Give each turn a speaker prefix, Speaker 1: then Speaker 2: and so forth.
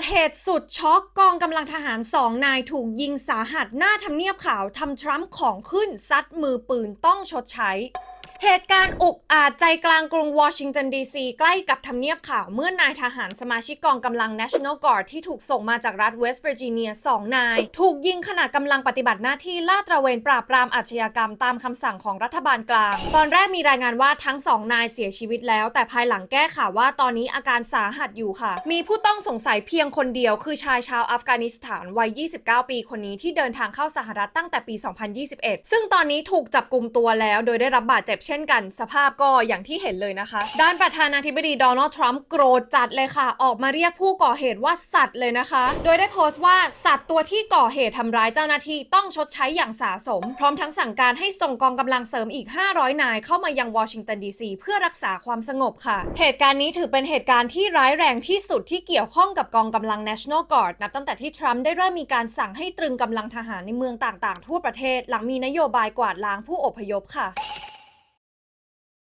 Speaker 1: ดเหตุสุดช็อกกองกำลังทหารสองนายถูกยิงสาหัสหน้าทำเนียบขาวทำทรัมป์ของขึ้นซัดมือปืนต้องชดใช้ เหตุการณ์อุกอาจใจกลางกรุงวอชิงตันดีซีใกล้กับทำเนียบขาวเมื่อนายทหารสมาชิกกองกำลัง National Guard ที่ถูกส่งมาจากรัฐเวสต์เวอร์จิเนียสองนาย ถูกยิงขณะกำลังปฏิบัติหน้าที่ลาดตระเวนปราบปรามอาชญากรรมตามคำสั่งของรัฐบาลกลาง ตอนแรกมีรายงานว่าทั้งสองนายเสียชีวิตแล้ว แต่ภายหลังแก้ข่าวว่าตอนนี้อาการสาหัสอยู่ค่ะ มีผู้ต้องสงสัยเพียงคนเดียว คือชายชาวอัฟกานิสถานวัย 29 ปีคนนี้ที่เดินทางเข้าสหรัฐตั้งแต่ปี 2021 ซึ่งตอนนี้ถูกจับกลุ่มตัวแล้ว โดยได้รับบาดเจ็บเช่นกันสภาพก็อย่างที่เห็นเลยนะคะ ด้านประธานาธิบดีโดนัลด์ทรัมป์โกรธจัดเลยค่ะ ออกมาเรียกผู้ก่อเหตุว่าสัตว์เลยนะคะ โดยได้โพสต์ว่าสัตว์ตัวที่ก่อเหตุทำร้ายเจ้าหน้าที่ต้องชดใช้อย่างสาสม พร้อมทั้งสั่งการให้ส่งกองกำลังเสริมอีก 500 นายเข้ามายังวอชิงตันดีซีเพื่อรักษาความสงบค่ะ เหตุการณ์นี้ถือเป็นเหตุการณ์ที่ร้ายแรงที่สุดที่เกี่ยวข้องกับกองกำลัง National Guard นับตั้งแต่ที่ทรัมป์ได้เริ่มมีการสั่งให้ตรึงกำลังทหารในเมืองต่างๆ ทั่วประเทศ หลังมีนโยบายกวาดล้างผู้อพยพค่ะ